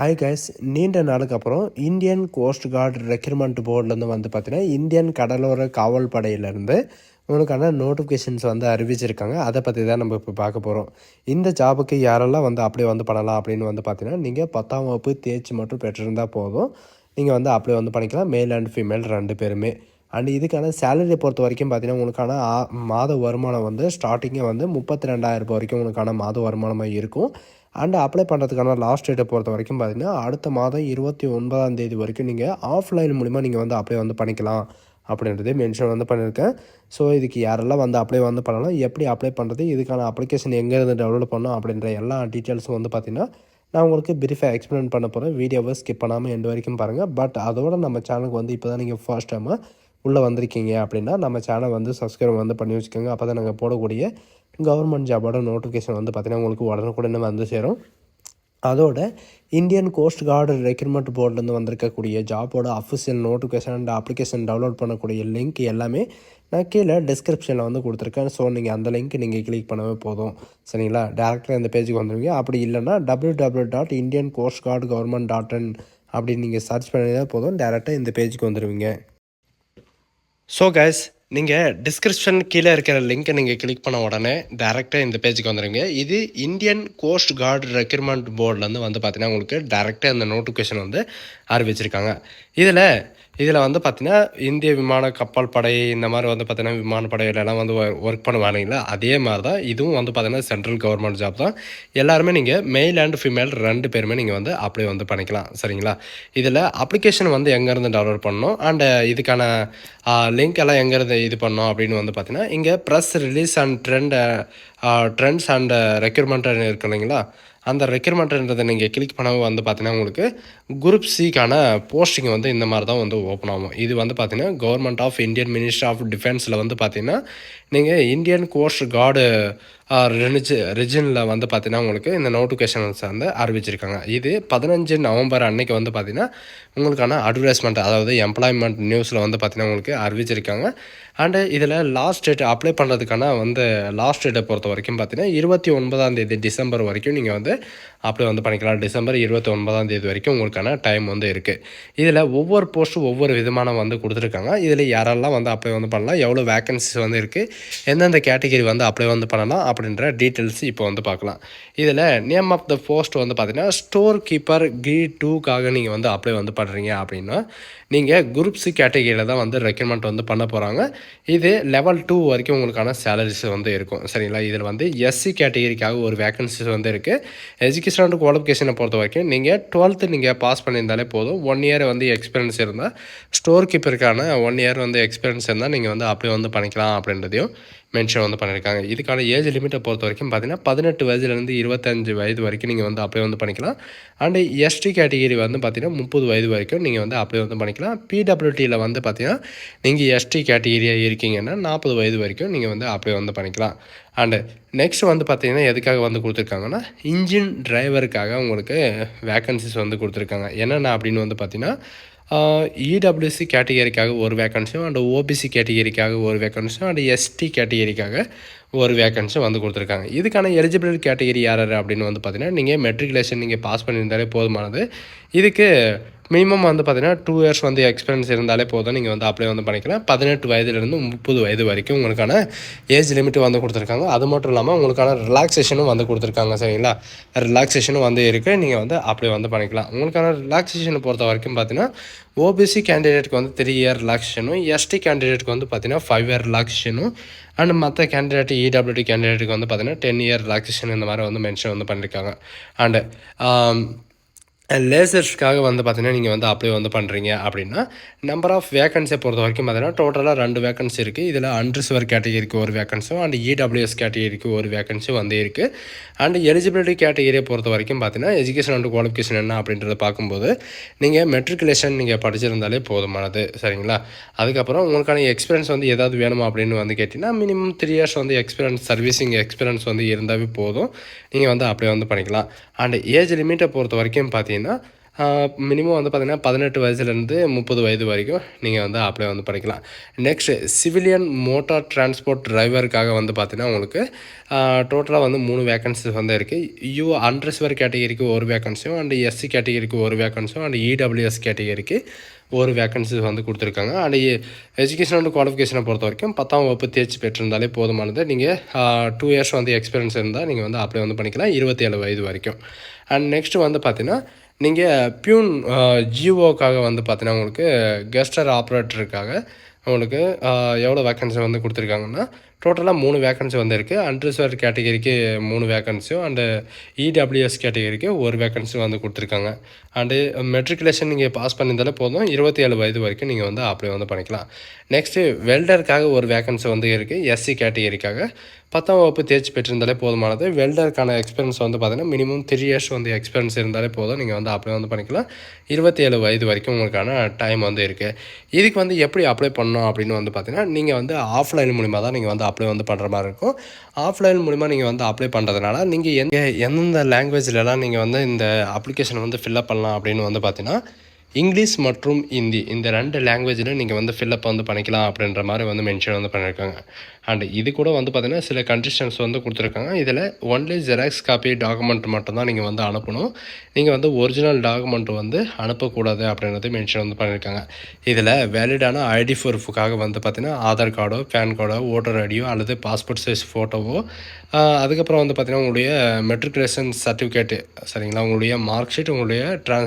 Hi guys நீண்ட நாளுக்கு அப்புறம் இந்தியன் கோஸ்ட் கார்டு ரெக்ரூட்மெண்ட் போர்ட்லேருந்து வந்து பார்த்தீங்கன்னா இந்தியன் கடலோர காவல் படையிலேருந்து உங்களுக்கான நோட்டிஃபிகேஷன்ஸ் வந்து அறிவிச்சிருக்காங்க. அதை பற்றி தான் நம்ம இப்போ பார்க்க போகிறோம் இந்த ஜாபுக்கு யாரெல்லாம் வந்து அப்ளை வந்து பண்ணலாம் அப்படின்னு வந்து பார்த்தீங்கன்னா நீங்கள் பத்தாம் வகுப்பு தேர்ச்சி மட்டும் பெற்றிருந்தால் போதும். நீங்கள் வந்து அப்ளை வந்து பண்ணிக்கலாம். மேல் அண்ட் ஃபீமேல் ரெண்டு பேருமே. அண்ட் இதுக்கான சேலரி பொறுத்த வரைக்கும் பார்த்தீங்கன்னா உங்களுக்கான ஆ- மாத வருமானம் வந்து ஸ்டார்டிங்கே வந்து முப்பத்தி ரெண்டாயிரம் ரூபாய் வரைக்கும் உங்களுக்கான மாத வருமானமாக இருக்கும். அண்ட் அப்ளை பண்ணுறதுக்கான லாஸ்ட் டேட்டை பொறுத்த வரைக்கும் பார்த்தீங்கன்னா அடுத்த மாதம் இருபத்தி ஒன்பதாம் தேதி வரைக்கும் நீங்கள் ஆஃப்லைன் மூலிமா நீங்கள் வந்து அப்ளை வந்து பண்ணிக்கலாம் அப்படின்றதே மென்ஷன் வந்து பண்ணியிருக்கேன் ஸோ இதுக்கு யாரெல்லாம் வந்து அப்ளை வந்து பண்ணலாம் எப்படி அப்ளை பண்ணுறது இதுக்கான அப்ளிகேஷன் எங்கேருந்து டவுன்லோட் பண்ணணும் அப்படின்ற எல்லா டீட்டெயில்ஸும் வந்து பார்த்தீங்கன்னா நான் உங்களுக்கு பிரீஃபாக எக்ஸ்பிளைன் பண்ண போகிறேன் வீடியோவை ஸ்கிப் பண்ணாமல் எண்டு வரைக்கும் பாருங்கள் பட் அதோட நம்ம சேனலுக்கு வந்து இப்போ தான் நீங்கள் ஃபர்ஸ்ட் டைமாக உள்ளே வந்திருக்கீங்க அப்படின்னா நம்ம சேனல் வந்து சப்ஸ்கிரைப் வந்து பண்ணி வச்சுக்கோங்க. அப்போ தான் நாங்கள் போடக்கூடிய கவர்மெண்ட் ஜாபோட நோட்டிஃபிகேஷன் வந்து பார்த்திங்கன்னா உங்களுக்கு உடனுக்குடனே வந்து சேரும். அதோட இந்தியன் கோஸ்ட் கார்டு ரெக்ரூட்மெண்ட் போர்ட்லேருந்து வந்திருக்கக்கூடிய ஜாபோட official notification and application download பண்ணக்கூடிய லிங்க் எல்லாமே நான் கீழே டிஸ்கிரிப்ஷனில் வந்து கொடுத்துருக்கேன். ஸோ நீங்கள் அந்த லிங்க் நீங்கள் கிளிக் பண்ணவே போதும். சரிங்களா? டேரெக்டாக இந்த பேஜுக்கு வந்துடுவீங்க அப்படி இல்லைன்னா W W dot Indian Coast Guard government dot in அப்படின்னு நீங்கள் சர்ச் பண்ணினா போதும். டேரெக்டாக இந்த பேஜுக்கு வந்துடுவீங்க ஸோ கைஸ் நீங்கள் டிஸ்கிரிப்ஷன் கீழே இருக்கிற லிங்க்கை நீங்கள் கிளிக் பண்ண உடனே டேரெக்டாக இந்த பேஜுக்கு வந்துடுங்க இது இந்தியன் கோஸ்ட் கார்டு ரெக்ரூட்மெண்ட் போர்ட்லேருந்து வந்து பார்த்தீங்கன்னா உங்களுக்கு டேரெக்டாக இந்த நோட்டிஃபிகேஷன் வந்து அறிவிச்சிருக்காங்க. இதில் இதில் வந்து பார்த்தீங்கன்னா இந்திய விமான கப்பல் படை இந்த மாதிரி வந்து பார்த்தீங்கன்னா விமானப்படையிலலாம் வந்து ஒர்க் பண்ணுவாங்களா அதே மாதிரி தான் இதுவும் வந்து பார்த்தீங்கன்னா சென்ட்ரல் கவர்மெண்ட் ஜாப் தான். எல்லாருமே நீங்கள் மெயில் அண்ட் ஃபீமேல் ரெண்டு பேருமே நீங்கள் வந்து அப்ளை வந்து பண்ணிக்கலாம். சரிங்களா? இதில் அப்ளிகேஷன் வந்து எங்கேருந்து டவுன்லோட் பண்ணணும்? அண்டு இதுக்கான லிங்க் எல்லாம் எங்கேருந்து இது பண்ணோம் அப்படின்னு வந்து பார்த்தீங்கன்னா இங்கே press release and trend trends and requirement இருக்கு இல்லைங்களா அந்த ரெக்யூர்மெண்ட்ன்றதை நீங்கள் கிளிக் பண்ணவும் வந்து பார்த்தீங்கன்னா உங்களுக்கு குரூப் சிக்கான போஸ்டிங் வந்து இந்த மாதிரி தான் வந்து ஓப்பன் ஆகும். இது வந்து பார்த்தீங்கன்னா government of Indian ministry of டிஃபென்ஸில் வந்து பார்த்தீங்கன்னா நீங்கள் இந்தியன் கோஸ்ட் கார்டு ரினிஜ் ரிஜினில் வந்து பார்த்தீங்கன்னா உங்களுக்கு இந்த நோட்டிஃபிகேஷன்ஸ் வந்து அறிவிச்சிருக்காங்க. இது பதினஞ்சு நவம்பர் அன்னைக்கு வந்து பார்த்தீங்கன்னா உங்களுக்கான அட்வர்டைஸ்மெண்ட் அதாவது எம்ப்ளாய்மெண்ட் நியூஸில் வந்து பார்த்தீங்கன்னா உங்களுக்கு அறிவிச்சிருக்காங்க. அண்டு இதில் லாஸ்ட் டேட் அப்ளை பண்ணுறதுக்கான வந்து லாஸ்ட் டேட்டை பொறுத்த வரைக்கும் பார்த்தீங்கன்னா இருபத்தி ஒன்பதாம் தேதி டிசம்பர் வரைக்கும் நீங்கள் வந்து அப்ளை வந்து பண்ணிக்கலாம். டிசம்பர் இருபத்தி ஒன்பதாம் தேதி வரைக்கும் உங்களுக்கான டைம் வந்து இருக்குது இதில் ஒவ்வொரு போஸ்ட்டும் ஒவ்வொரு விதமான வந்து கொடுத்துருக்காங்க. இதில் யாரெல்லாம் வந்து அப்ளை வந்து பண்ணலாம்? எவ்வளோ வேகன்சிஸ் வந்து இருக்குது எந்தெந்த கேட்டகரி வந்து அப்ளை வந்து பண்ணலாம்? அப்படின்ற டீட்டெயில்ஸ் இப்போ வந்து பார்க்கலாம். இதில் நேம் ஆஃப் த போஸ்ட் வந்து பார்த்தீங்கன்னா ஸ்டோர் கீப்பர் கி டூக்காக நீங்கள் வந்து அப்ளை வந்து பண்ணுறீங்க அப்படின்னா நீங்கள் குரூப் சி கேட்டகரியில் தான் வந்து ரெக்கமெண்ட் வந்து பண்ண போகிறாங்க இது லெவல் டூ வரைக்கும் உங்களுக்கான சேலரிஸ் வந்து இருக்கும். சரிங்களா? இதில் வந்து எஸ்சி கேட்டகரிக்காக ஒரு வேகன்சிஸ் வந்து இருக்குது எஜுகேஷன் அண்ட் குவாலிஃபிகேஷனை பொறுத்த வரைக்கும் நீங்கள் டுவெல்த்து நீங்கள் பாஸ் பண்ணியிருந்தாலே போதும். ஒன் இயர் வந்து எக்ஸ்பீரியன்ஸ் இருந்தால் ஸ்டோர் கீப்பருக்கான ஒன் இயர் வந்து எக்ஸ்பீரியன்ஸ் இருந்தால் நீங்கள் வந்து அப்ளை வந்து பண்ணிக்கலாம் அப்படின்றதையும் மென்ஷன் வந்து பண்ணியிருக்காங்க இதுக்கான ஏஜ் லிமிட்டை பொறுத்த வரைக்கும் பார்த்தீங்கன்னா பதினெட்டு வயதுலேருந்து இருபத்தஞ்சு வயது வரைக்கும் நீங்கள் வந்து அப்ளை வந்து பண்ணிக்கலாம். அண்டு எஸ்டி கேட்டகிரி வந்து பார்த்தீங்கன்னா முப்பது வயது வரைக்கும் நீங்கள் வந்து அப்ளை வந்து பண்ணிக்கலாம். பிடபிள்யூடியில் வந்து பார்த்தீங்கன்னா நீங்கள் எஸ்டி கேட்டகிரியாக இருக்கீங்கன்னா நாற்பது வயது வரைக்கும் நீங்கள் வந்து அப்ளை வந்து பண்ணிக்கலாம். அண்டு நெக்ஸ்ட் வந்து பார்த்தீங்கன்னா எதுக்காக வந்து கொடுத்துருக்காங்கன்னா இன்ஜின் டிரைவருக்காக உங்களுக்கு வேக்கன்சிஸ் வந்து கொடுத்துருக்காங்க. என்னென்ன அப்படின்னு வந்து பார்த்தீங்கன்னா இடபிள்யூசி கேட்டகரிக்காக ஒரு வேக்கன்சியும் அண்ட் ஓபிசி கேட்டகரிக்காக ஒரு வேக்கன்சியும் அண்ட் எஸ்டி கேட்டகரிக்காக ஒரு வேக்கன்சி வந்து கொடுத்துருக்காங்க. இதுக்கான எலிஜிபிள் கேட்டகரி யார் யார் அப்படின்னு வந்து பார்த்தீங்கன்னா நீங்கள் மெட்ரிகுலேஷன் நீங்கள் பாஸ் பண்ணியிருந்தாலே போதுமானது. இதுக்கு மினிமம் வந்து பார்த்தீங்கன்னா டூ இயர்ஸ் வந்து எக்ஸ்பீரியன்ஸ் இருந்தாலே போதும். நீங்கள் வந்து அப்ளை வந்து பண்ணிக்கலாம். பதினெட்டு வயதுலேருந்து முப்பது வயது வரைக்கும் உங்களுக்கான ஏஜ் லிமிட் வந்து கொடுத்துருக்காங்க. அது மட்டும் இல்லாமல் உங்களுக்கான ரிலாக்ஸேஷனும் வந்து கொடுத்துருக்காங்க. சரிங்களா? ரிலாக்ஸேஷனும் வந்து இருக்குது நீங்கள் வந்து அப்ளை வந்து பண்ணிக்கலாம். உங்களுக்கான ரிலாக்ஸேஷனை பொறுத்த வரைக்கும் பார்த்தீங்கன்னா ஓபிசி கேண்டிடேட்க்கு வந்து த்ரீ இயர் ரிலாக்ஸேஷனும் எஸ்டி கேண்டிடேட்க்கு வந்து பார்த்தீங்கன்னா ஃபைவ் இயர் ரிலாக்ஸேஷனும் அண்ட் மற்ற கேண்டிடேட் இடபிள்யூடி கேண்டிடேட்டுக்கு வந்து பார்த்தீங்கன்னா டென் இயர் ரிலாக்ஸேஷன் இந்த மாதிரி வந்து மென்ஷன் வந்து பண்ணியிருக்காங்க அண்டு லேசர்ஸ்க்காக வந்து பார்த்தீங்கன்னா நீங்கள் வந்து அப்ளை வந்து பண்ணுறீங்க அப்படின்னா நம்பர் ஆஃப் வேகன்சியை பொறுத்த வரைக்கும் பார்த்தீங்கன்னா டோட்டலாக ரெண்டு வேகன்சி இருக்குது இதில் அன்ரிசர்வர் கேட்டகரிக்கு ஒரு வேகன்சியும் அண்ட் இடபிள்யூஎஸ் கேட்டகரிக்கு ஒரு வேகன்சி வந்து இருக்குது அண்ட் எலிஜிபிலிட்டி கேட்டகரியை பொறுத்த வரைக்கும் பார்த்தீங்கன்னா எஜுகேஷன் அண்ட் குவாலிஃபிகேஷன் என்ன அப்படின்றத பார்க்கும்போது நீங்கள் மெட்ரிகுலேஷன் நீங்கள் படிச்சிருந்தாலே போதுமானது. சரிங்களா? அதுக்கப்புறம் உங்களுக்கான எக்ஸ்பீரியன்ஸ் வந்து ஏதாவது வேணுமா அப்படின்னு வந்து கேட்டிங்கன்னா மினிமம் த்ரீ இயர்ஸ் வந்து எக்ஸ்பீரியன்ஸ் சர்வீசிங் எக்ஸ்பீரியன்ஸ் வந்து இருந்தாவே போதும். நீங்கள் வந்து அப்ளை வந்து பண்ணிக்கலாம். அண்ட் ஏஜ் லிமிட்டை பொறுத்த வரைக்கும் பார்த்தீங்கன்னா மினிமம் வந்து பார்த்திங்கன்னா பதினெட்டு வயசுலேருந்து முப்பது வயது வரைக்கும் நீங்கள் வந்து அப்ளை வந்து பண்ணிக்கலாம் நெக்ஸ்ட் சிவிலியன் மோட்டார் டிரான்ஸ்போர்ட் டிரைவருக்காக வந்து பார்த்திங்கன்னா உங்களுக்கு டோட்டலாக வந்து மூணு வேக்கன்சிஸ் வந்து இருக்குது யூ அன்ரிசர்வ் கேட்டகரிக்கு ஒரு வேக்கன்சியும் அண்ட் எஸ்சி கேட்டகரிக்கு ஒரு வேக்கன்சியும் அண்ட் இடபிள்யூஎஸ் கேட்டகரிக்கு ஒரு வேக்கன்சிஸ் வந்து கொடுத்துருக்காங்க. அண்ட் எஜுகேஷன் அண்ட் குவாலிஃபிகேஷனை பொறுத்த வரைக்கும் பத்தாம் வகுப்பு தேர்ச்சி பெற்றிருந்தாலே போதுமானது. நீங்கள் டூ இயர்ஸ் வந்து எக்ஸ்பீரியன்ஸ் இருந்தால் நீங்கள் வந்து அப்ளை வந்து பண்ணிக்கலாம் இருபத்தேழு வயது வரைக்கும். அண்ட் நெக்ஸ்ட் வந்து பார்த்தீங்கன்னா நீங்கள் பியூன் ஜியோக்காக வந்து பார்த்தீங்கன்னா உங்களுக்கு கெஸ்டர் ஆப்ரேட்டருக்காக உங்களுக்கு எவ்வளோ வேக்கன்சி வந்து கொடுத்துருக்காங்கன்னா டோட்டலாக மூணு வேக்கன்சி வந்து இருக்குது அன்ரிசர்வ் கேட்டகரிக்கு மூணு வேக்கன்சியும் அண்டு இடபிள்யூஎஸ் கேட்டகரிக்கு ஒரு வேக்கன்சி வந்து கொடுத்துருக்காங்க. அண்டு மெட்ரிகுலேஷன் நீங்கள் பாஸ் பண்ணியிருந்தாலே போதும். இருபத்தி ஏழு வயது வரைக்கும் நீங்கள் வந்து அப்ளை வந்து பண்ணிக்கலாம். நெக்ஸ்ட்டு வெல்டருக்காக ஒரு வேக்கன்சி வந்து இருக்குது எஸ்சி கேட்டகரிக்காக பத்தாம் வகுப்பு தேர்ச்சி பெற்றிருந்தாலே போதுமானது. வெல்டருக்கான எக்ஸ்பீரியன்ஸ் வந்து பார்த்தீங்கன்னா மினிமம் த்ரீ இயர்ஸ் வந்து எக்ஸ்பீரியன்ஸ் இருந்தாலே போதும். நீங்கள் வந்து அப்ளை வந்து பண்ணிக்கலாம். இருபத்தி ஏழு வயது வரைக்கும் உங்களுக்கான டைம் வந்து இருக்குது இதுக்கு வந்து எப்படி அப்ளை பண்ணணும் அப்படின்னு வந்து பார்த்தீங்கன்னா நீங்கள் வந்து ஆஃப்லைன் மூலிமா தான் நீங்கள் வந்து அப்ளை வந்து பண்ணுற மாதிரி இருக்கும். ஆஃப்லைன் மூலிமா நீங்கள் வந்து அப்ளை பண்ணுறதுனால நீங்கள் எந்த எந்தெந்த லாங்குவேஜ்லலாம் நீங்கள் வந்து இந்த அப்ளிகேஷன் வந்து ஃபில்அப் பண்ணலாம் அப்படின்னு வந்து பார்த்தீங்கன்னா இங்கிலீஷ் மற்றும் ஹிந்தி இந்த ரெண்டு லாங்குவேஜில் நீங்கள் வந்து ஃபில்அப் வந்து பண்ணிக்கலாம் அப்படின்ற மாதிரி வந்து மென்ஷன் வந்து பண்ணியிருக்காங்க அண்ட் இது கூட வந்து பார்த்திங்கன்னா சில கண்டிஷன்ஸ் வந்து கொடுத்துருக்காங்க. இதில் ஒன்லி ஜெராக்ஸ் காப்பி டாக்குமெண்ட் மட்டும்தான் நீங்கள் வந்து அனுப்பணும். நீங்கள் வந்து ஒரிஜினல் டாக்குமெண்ட் வந்து அனுப்பக்கூடாது அப்படின்றது மென்ஷன் வந்து பண்ணியிருக்காங்க இதில் வேலிடான ஐடி ப்ரூஃபுக்காக வந்து பார்த்திங்கன்னா ஆதார் கார்டோ பேன் கார்டோ ஓட்டர் ஐடியோ அல்லது பாஸ்போர்ட் சைஸ் ஃபோட்டோவோ அதுக்கப்புறம் வந்து பார்த்திங்கன்னா உங்களுடைய மெட்ரிகுலேஷன் சர்டிஃபிகேட்டு சரிங்களா? உங்களுடைய மார்க் ஷீட் உங்களுடைய ட்ரா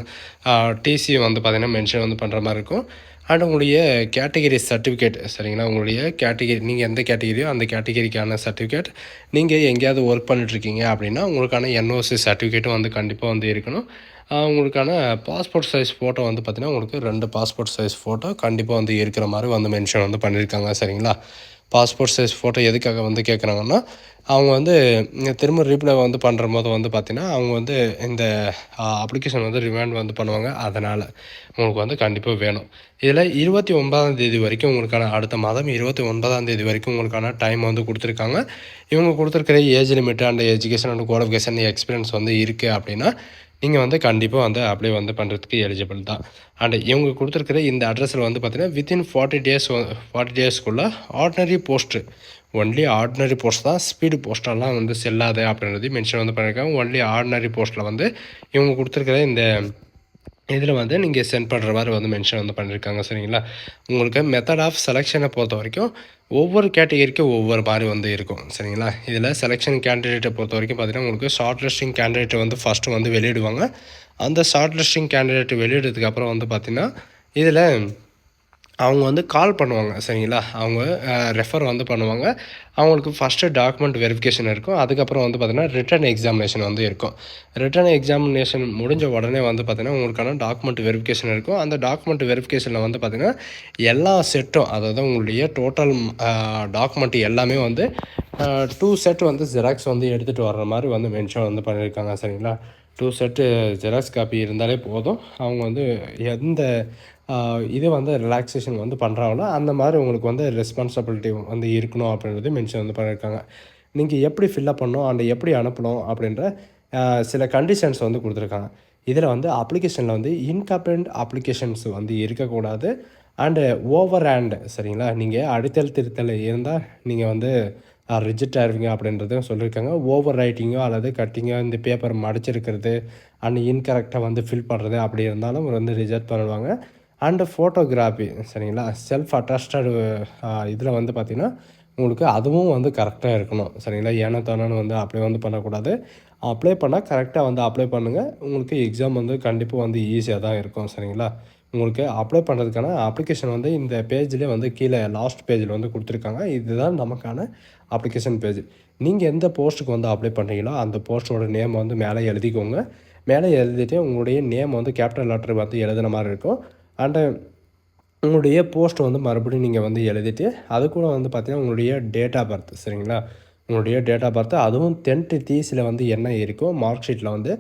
டிசி வந்து பார்த்திங்கன்னா மென்ஷன் வந்து பண்ணுற மாதிரி இருக்கும். அண்ட் உங்களுடைய கேட்டகிரி சர்டிஃபிகேட் சரிங்களா? உங்களுடைய கேட்டகிரி நீங்கள் எந்த கேட்டகிரியோ அந்த கேட்டகிரிக்கான சர்டிஃபிகேட் நீங்கள் எங்கேயாவது ஒர்க் பண்ணிட்டுருக்கீங்க அப்படின்னா உங்களுக்கான என்ஓசி சர்டிஃபிகேட்டும் வந்து கண்டிப்பாக வந்து இருக்கணும். உங்களுக்கான பாஸ்போர்ட் சைஸ் ஃபோட்டோ வந்து பார்த்திங்கன்னா உங்களுக்கு ரெண்டு பாஸ்போர்ட் சைஸ் ஃபோட்டோ கண்டிப்பாக வந்து இருக்கிற மாதிரி வந்து மென்ஷன் வந்து பண்ணியிருக்காங்க சரிங்களா? பாஸ்போர்ட் சைஸ் ஃபோட்டோ எதுக்காக வந்து கேட்குறாங்கன்னா அவங்க வந்து திரும்ப ரீப்ளை வந்து பண்ணுற போது வந்து பார்த்திங்கன்னா அவங்க வந்து இந்த அப்ளிகேஷன் வந்து ரிமாண்ட் வந்து பண்ணுவாங்க. அதனால் உங்களுக்கு வந்து கண்டிப்பாக வேணும். இதில் இருபத்தி ஒன்பதாம் தேதி வரைக்கும் உங்களுக்கான அடுத்த மாதம் இருபத்தி ஒன்பதாம் தேதி வரைக்கும் உங்களுக்கான டைம் வந்து கொடுத்துருக்காங்க. இவங்க கொடுத்துருக்கிற age limit and education and qualification experience வந்து இருக்குது அப்படின்னா நீங்கள் வந்து கண்டிப்பாக வந்து அப்ளை வந்து பண்ணுறதுக்கு எலிஜிபிள் தான். அண்ட் இவங்க கொடுத்துருக்குற இந்த அட்ரஸில் வந்து பார்த்தீங்கன்னா வித்தின் ஃபார்ட்டி டேஸ் ஃபார்ட்டி டேஸ்க்குள்ளே ordinary post only ordinary post தான் ஸ்பீடு போஸ்டெல்லாம் வந்து செல்லாது அப்படின்றது மென்ஷன் வந்து பண்ணியிருக்காங்க ஒன்லி ஆர்டினரி போஸ்ட்டில் வந்து இவங்க கொடுத்துருக்குற இந்த இதில் வந்து நீங்கள் சென்ட் பண்ணுற மாதிரி வந்து மென்ஷன் வந்து பண்ணியிருக்காங்க சரிங்களா? உங்களுக்கு மெத்தட் ஆஃப் செலெக்ஷனை பொறுத்த வரைக்கும் ஒவ்வொரு கேட்டகரிக்கும் ஒவ்வொரு மாதிரி வந்து இருக்கும் சரிங்களா? இதில் செலெக்ஷன் கேண்டிடேட்டை பொறுத்த வரைக்கும் பார்த்தீங்கன்னா உங்களுக்கு ஷார்ட் லிஸ்டிங் கேண்டிடேட்டை வந்து ஃபஸ்ட்டு வந்து வெளியிடுவாங்க. அந்த ஷார்ட் லிஸ்டிங் கேண்டிடேட் வெளியிடறதுக்கப்புறம் வந்து பார்த்திங்கன்னா இதில் அவங்க வந்து கால் பண்ணுவாங்க சரிங்களா? அவங்க ரெஃபர் வந்து பண்ணுவாங்க. அவங்களுக்கு ஃபஸ்ட்டு டாக்குமெண்ட் வெரிஃபிகேஷன் இருக்கும். அதுக்கப்புறம் வந்து பார்த்திங்கன்னா ரிட்டன் எக்ஸாமினேஷன் வந்து இருக்கும். ரிட்டன் எக்ஸாமினேஷன் முடிஞ்ச உடனே வந்து பார்த்திங்கன்னா உங்களுக்கான டாக்குமெண்ட் வெரிஃபிகேஷன் இருக்கும். அந்த டாக்குமெண்ட் வெரிஃபிகேஷனில் வந்து பார்த்திங்கன்னா எல்லா செட்டும் அதாவது உங்களுடைய டோட்டல் டாக்குமெண்ட் எல்லாமே வந்து டூ செட் வந்து ஜெராக்ஸ் வந்து எடுத்துகிட்டு வர்ற மாதிரி வந்து மென்ஷன் வந்து பண்ணியிருக்காங்க சரிங்களா? டூ செட்டு ஜெராக்ஸ் காப்பி இருந்தாலே போதும். அவங்க வந்து எந்த இது வந்து ரிலாக்ஸேஷன் வந்து பண்ணுறாங்களோ அந்த மாதிரி உங்களுக்கு வந்து ரெஸ்பான்சிபிலிட்டி வந்து இருக்கணும் அப்படின்றது மென்ஷன் வந்து பண்ணியிருக்காங்க நீங்கள் எப்படி ஃபில்லப் பண்ணணும் அண்ட் எப்படி அனுப்பணும் அப்படின்ற சில கண்டிஷன்ஸ் வந்து கொடுத்துருக்காங்க. இதில் வந்து அப்ளிகேஷனில் வந்து இன்கம்ப்ளண்ட் அப்ளிகேஷன்ஸ் வந்து இருக்கக்கூடாது. அண்டு ஓவர் ஹேண்ட் சரிங்களா? நீங்கள் அடித்தல் திருத்தல் இருந்தால் நீங்கள் வந்து ரிஜெக்ட் ஆயிருவீங்க அப்படின்றதும் சொல்லியிருக்காங்க ஓவர் ரைட்டிங்கோ அல்லது கட்டிங்கோ இந்த பேப்பர் மடிச்சிருக்கிறது அண்ட் இன்கரெக்டாக வந்து ஃபில் பண்ணுறது அப்படி இருந்தாலும் வந்து ரிஜெக்ட் பண்ணுவாங்க அண்டு ஃபோட்டோகிராஃபி சரிங்களா? செல்ஃப் அட்டாஸ்டடு இதில் வந்து பார்த்திங்கன்னா உங்களுக்கு அதுவும் வந்து கரெக்டாக இருக்கணும். சரிங்களா? ஏன்னா தானோன்னு வந்து அப்ளை வந்து பண்ணக்கூடாது. அப்ளை பண்ணால் கரெக்டாக வந்து அப்ளை பண்ணுங்கள் உங்களுக்கு எக்ஸாம் வந்து கண்டிப்பாக வந்து ஈஸியாக தான் இருக்கும். சரிங்களா? உங்களுக்கு அப்ளை பண்ணுறதுக்கான அப்ளிகேஷன் வந்து இந்த பேஜ்லேயே வந்து கீழே லாஸ்ட் பேஜில் வந்து கொடுத்துருக்காங்க. இதுதான் நமக்கான அப்ளிகேஷன் பேஜ் நீங்கள் எந்த போஸ்ட்டுக்கு வந்து அப்ளை பண்ணுறீங்களோ அந்த போஸ்ட்டோட நேம் வந்து மேலே எழுதிக்கோங்க. மேலே எழுதிட்டு உங்களுடைய நேம் வந்து கேபிட்டல் லெட்டர் வந்து எழுதுன மாதிரி இருக்கும். அண்டு உங்களுடைய போஸ்ட் வந்து மறுபடியும் நீங்கள் வந்து எழுதிட்டு அது கூட வந்து பார்த்திங்கன்னா உங்களுடைய டேட் ஆஃப் பர்த் சரிங்களா? உங்களுடைய டேட் ஆஃப் பர்த் அதுவும் டென்த்து தீஸில் வந்து என்ன இருக்கோ மார்க் ஷீட்டில் வந்து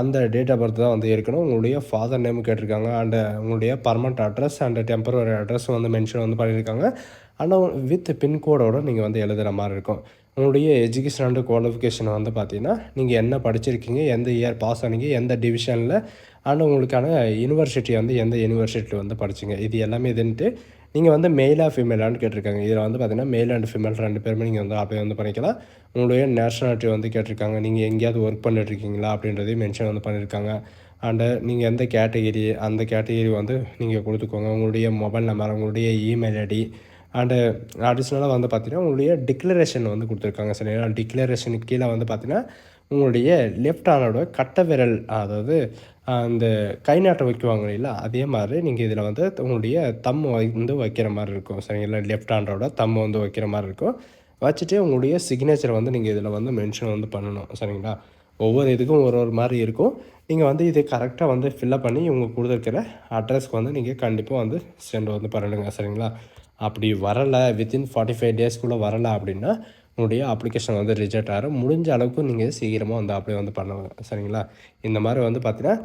அந்த டேட் ஆஃப் பர்த் தான் வந்து இருக்கணும். உங்களுடைய ஃபாதர் நேம் கேட்டிருக்காங்க அண்டு உங்களுடைய permanent address and temporary address வந்து மென்ஷன் வந்து பண்ணியிருக்காங்க. ஆனால் வித் பின்கோடோடு நீங்கள் வந்து எழுதுகிற மாதிரி இருக்கும். உங்களுடைய எஜுகேஷன் அண்ட் குவாலிஃபிகேஷன் வந்து பார்த்தீங்கன்னா நீங்கள் என்ன படிச்சிருக்கீங்க எந்த இயர் பாஸ் ஆனீங்க எந்த டிவிஷனில் அண்ட் உங்களுக்கான யூனிவர்சிட்டி வந்து எந்த யூனிவர்சிட்டியில் வந்து படிச்சிங்க. இது எல்லாமே இதுன்ட்டு நீங்கள் வந்து மெயிலாக ஃபீமேலான்னு கேட்டிருக்காங்க. இதில் வந்து பார்த்தீங்கன்னா மேல் அண்ட் ஃபீமேல் ரெண்டு பேருமே நீங்கள் வந்து அப்படியே வந்து பண்ணிக்கலாம். உங்களுடைய நேஷனாலிட்டி வந்து கேட்டிருக்காங்க. நீங்கள் எங்கேயாவது ஒர்க் பண்ணிட்டுருக்கீங்களா அப்படின்றதையும் மென்ஷன் வந்து பண்ணியிருக்காங்க அண்டு நீங்கள் எந்த கேட்டகிரி அந்த கேட்டகிரி வந்து நீங்கள் கொடுத்துக்கோங்க. உங்களுடைய மொபைல் நம்பர் உங்களுடைய இமெயில் ஐடி அண்டு அடிஷ்னலாக uh, வந்து பார்த்தீங்கன்னா உங்களுடைய டிக்ளரேஷன் வந்து கொடுத்துருக்காங்க. சரிங்களா டிக்ளரேஷனுக்கு கீழே வந்து பார்த்தீங்கன்னா உங்களுடைய லெஃப்ட் ஹேண்டோட கட்ட விரல் அதாவது அந்த கை நாட்டை வைக்குவாங்க இல்லைங்களா? அதே மாதிரி நீங்கள் இதில் வந்து உங்களுடைய தம் வந்து வைக்கிற மாதிரி இருக்கும். சரிங்களா? லெஃப்ட் ஹேண்டோட தம் வந்து வைக்கிற மாதிரி இருக்கும். வச்சுட்டு உங்களுடைய சிக்னேச்சர் வந்து நீங்கள் இதில் வந்து மென்ஷன் வந்து பண்ணணும். சரிங்களா? ஒவ்வொரு இதுக்கும் ஒரு ஒரு மாதிரி இருக்கும். நீங்கள் வந்து இது கரெக்டாக வந்து ஃபில்லப் பண்ணி இவங்க கொடுத்துருக்கிற அட்ரஸ்க்கு வந்து நீங்கள் கண்டிப்பாக வந்து சென்ட் வந்து பண்ணிடுங்க சரிங்களா? அப்படி வரலை வித்தின் ஃபார்ட்டி ஃபைவ் டேஸ்க்குள்ளே வரலை அப்படின்னா உங்களுடைய அப்ளிகேஷன் வந்து ரிஜெக்ட் ஆகிடும் முடிஞ்ச அளவுக்கு நீங்கள் சீக்கிரமாக வந்து அப்ளை வந்து பண்ணுவாங்க சரிங்களா? இந்த மாதிரி வந்து பார்த்தீங்கன்னா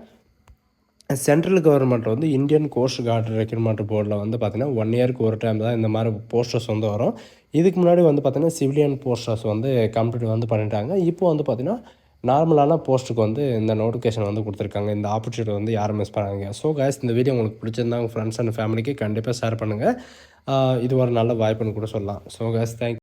சென்ட்ரல் கவர்மெண்ட் வந்து இந்தியன் கோஸ்ட் கார்டு ரெக்ரூட்மெண்ட் போர்டில் வந்து பார்த்தீங்கன்னா ஒன் இயருக்கு ஒரு டைம் தான் இந்த மாதிரி போஸ்டர்ஸ் வந்து வரும். இதுக்கு முன்னாடி வந்து பார்த்திங்கன்னா சிவிலியன் போஸ்டர்ஸ் வந்து கம்ப்ளீட் வந்து பண்ணிட்டாங்க. இப்போ வந்து பார்த்திங்கன்னா நார்மலான போஸ்ட்டுக்கு வந்து இந்த நோட்டிஃபிகேஷன் வந்து கொடுத்துருக்காங்க. இந்த ஆப்பர்ச்சுனிட்டி வந்து யாரும் மிஸ் பண்ணாங்க ஸோ கேஸ் இந்த வீடியோ உங்களுக்கு பிடிச்சிருந்தா உங்கள் ஃப்ரெண்ட்ஸ் அண்ட் ஃபேமிலிக்கு கண்டிப்பாக ஷேர் பண்ணுங்கள் இது ஒரு நல்ல வாய்ப்புன்னு கூட சொல்லலாம். So case thank